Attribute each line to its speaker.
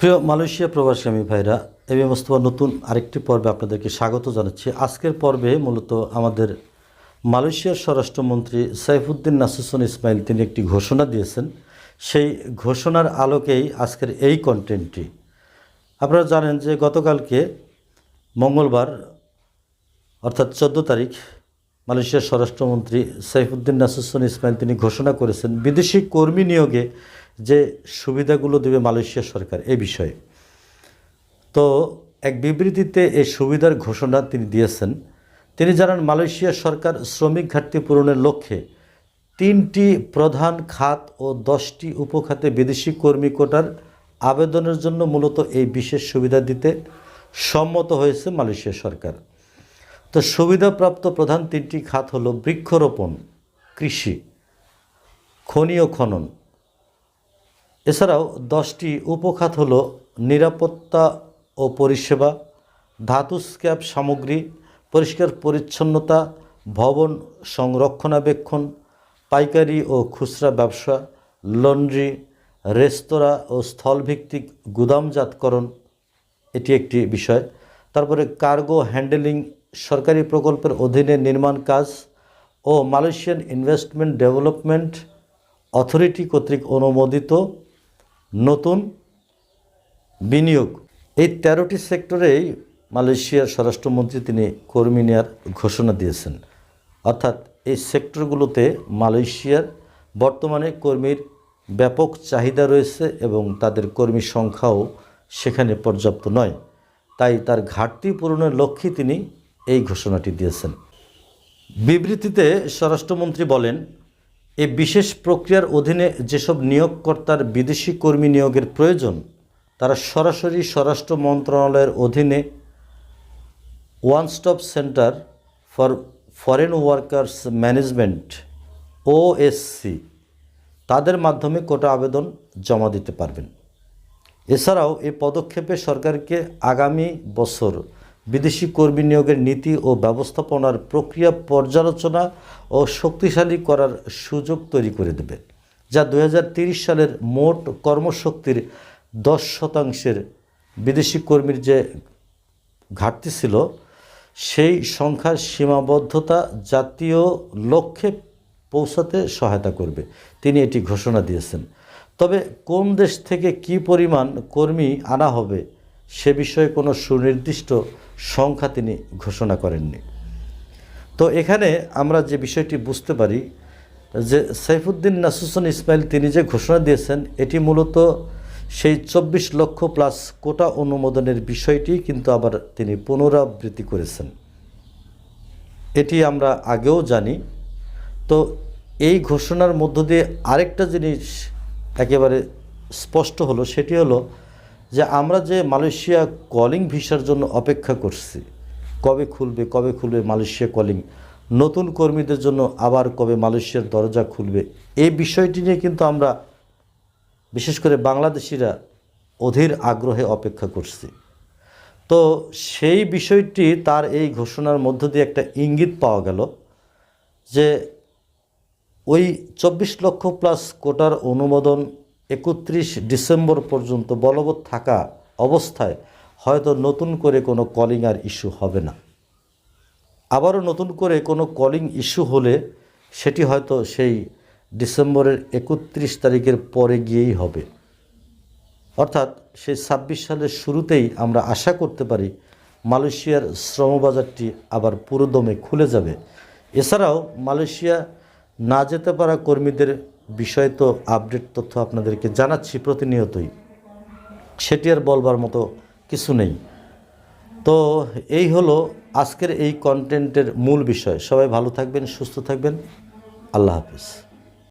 Speaker 1: প্রিয় মালয়েশিয়া প্রবাসগামী ভাইরা এবি মোস্তফা নতুন আরেকটি পর্বে আপনাদেরকে স্বাগত জানাচ্ছি। আজকের পর্বে মূলত আমাদের মালয়েশিয়ার স্বরাষ্ট্রমন্ত্রী সাইফুদ্দিন নাসুসন ইসমাইল তিনি একটি ঘোষণা দিয়েছেন। সেই ঘোষণার আলোকেই আজকের এই কন্টেন্টটি আপনারা জানেন যে গতকালকে মঙ্গলবার, অর্থাৎ চোদ্দ তারিখ, মালয়েশিয়ার স্বরাষ্ট্রমন্ত্রী সাইফুদ্দিন নাসুসন ইসমাইল তিনি ঘোষণা করেছেন, বিদেশি কর্মী নিয়োগে যে সুবিধাগুলো দেবে মালয়েশিয়া সরকার এ বিষয়ে। তো এক বিবৃতিতে এই সুবিধার ঘোষণা তিনি দিয়েছেন। তিনি জানান, মালয়েশিয়া সরকার শ্রমিক ঘাটতি পূরণের লক্ষ্যে তিনটি প্রধান খাত ও দশটি উপখাতে বিদেশি কর্মী কোটার আবেদনের জন্য মূলত এই বিশেষ সুবিধা দিতে সম্মত হয়েছে মালয়েশিয়া সরকার। তো সুবিধাপ্রাপ্ত প্রধান তিনটি খাত হলো বৃক্ষরোপণ, কৃষি, খনি ও খনন। এছাড়াও দশটি উপখাত হল নিরাপত্তা ও পরিষেবা, ধাতু স্ক্র্যাপ সামগ্রী, পরিষ্কার পরিচ্ছন্নতা, ভবন সংরক্ষণাবেক্ষণ, পাইকারি ও খুচরা ব্যবসা, লন্ড্রি, রেস্তোরাঁ ও স্থলভিত্তিক গুদামজাতকরণ। এটি একটি বিষয়। তারপরে কার্গো হ্যান্ডেলিং সরকারি প্রকল্পের অধীনে নির্মাণ কাজ ও মালয়েশিয়ান ইনভেস্টমেন্ট ডেভেলপমেন্ট অথরিটি কর্তৃক অনুমোদিত নতুন বিনিয়োগ। এই তেরোটি সেক্টরেই মালয়েশিয়ার স্বরাষ্ট্রমন্ত্রী তিনি কর্মী নেওয়ার ঘোষণা দিয়েছেন। অর্থাৎ এই সেক্টরগুলোতে মালয়েশিয়ার বর্তমানে কর্মীর ব্যাপক চাহিদা রয়েছে এবং তাদের কর্মী সংখ্যাও সেখানে পর্যাপ্ত নয়। তাই তার ঘাটতি পূরণের লক্ষ্যে তিনি এই ঘোষণাটি দিয়েছেন। বিবৃতিতে স্বরাষ্ট্রমন্ত্রী বলেন এই বিশেষ প্রক্রিয়ার অধীনে যেসব নিয়োগকর্তার বিদেশি কর্মী নিয়োগের প্রয়োজন, তারা সরাসরি স্বরাষ্ট্র মন্ত্রণালয়ের অধীনে one stop centre for foreign workers management, OSC, তাদের মাধ্যমে কোটা আবেদন জমা দিতে পারবেন। এছাড়াও এই পদক্ষেপে সরকারকে আগামী বছর বিদেশি কর্মী নিয়োগের নীতি ও ব্যবস্থাপনার প্রক্রিয়া পর্যালোচনা ও শক্তিশালী করার সুযোগ তৈরি করে দেবে, যা দু সালের মোট কর্মশক্তির দশ শতাংশের বিদেশি কর্মীর যে ঘাটতি ছিল, সেই সংখ্যার সীমাবদ্ধতা জাতীয় লক্ষ্যে পৌঁছাতে সহায়তা করবে। তিনি এটি ঘোষণা দিয়েছেন। তবে কোন দেশ থেকে কি পরিমাণ কর্মী আনা হবে সে বিষয়ে কোনো সুনির্দিষ্ট সংখ্যা তিনি ঘোষণা করেননি। তো এখানে আমরা যে বিষয়টি বুঝতে পারি যে সাইফুদ্দিন নাসুসন ইসমাইল তিনি যে ঘোষণা দিয়েছেন, এটি মূলত সেই চব্বিশ লক্ষ প্লাস কোটা অনুমোদনের বিষয়টি কিন্তু আবার তিনি পুনরাবৃত্তি করেছেন। এটি আমরা আগেও জানি। তো এই ঘোষণার মধ্য দিয়ে আরেকটা জিনিস একেবারে স্পষ্ট হলো, সেটি হলো যে আমরা যে মালয়েশিয়া কলিং ভিসার জন্য অপেক্ষা করছি, কবে খুলবে কবে খুলবে মালয়েশিয়া কলিং নতুন কর্মীদের জন্য আবার কবে মালয়েশিয়ার দরজা খুলবে, এই বিষয়টি নিয়ে কিন্তু আমরা বিশেষ করে বাংলাদেশিরা অধীর আগ্রহে অপেক্ষা করছি। তো সেই বিষয়টি তার এই ঘোষণার মধ্য দিয়ে একটা ইঙ্গিত পাওয়া গেল যে ওই চব্বিশ লক্ষ প্লাস কোটার অনুমোদন একত্রিশ ডিসেম্বর পর্যন্ত বলবৎ থাকা অবস্থায় হয়তো নতুন করে কোনো কলিং আর ইস্যু হবে না। আবারও নতুন করে কোনো কলিং ইস্যু হলে সেটি হয়তো সেই ডিসেম্বরের একত্রিশ তারিখের পরে গিয়েই হবে। অর্থাৎ সেই ছাব্বিশ সালের শুরুতেই আমরা আশা করতে পারি মালয়েশিয়ার শ্রমবাজারটি আবার পুরোদমে খুলে যাবে। এছাড়াও মালয়েশিয়া না যেতে পারা কর্মীদের বিষয়ে তো আপডেট তথ্য আপনাদেরকে জানাচ্ছি প্রতিনিয়তই। সেটি আর বলবার মতো কিছু নেই। তো এই হলো আজকের এই কন্টেন্টের মূল বিষয়। সবাই ভালো থাকবেন, সুস্থ থাকবেন। আল্লাহ হাফিজ।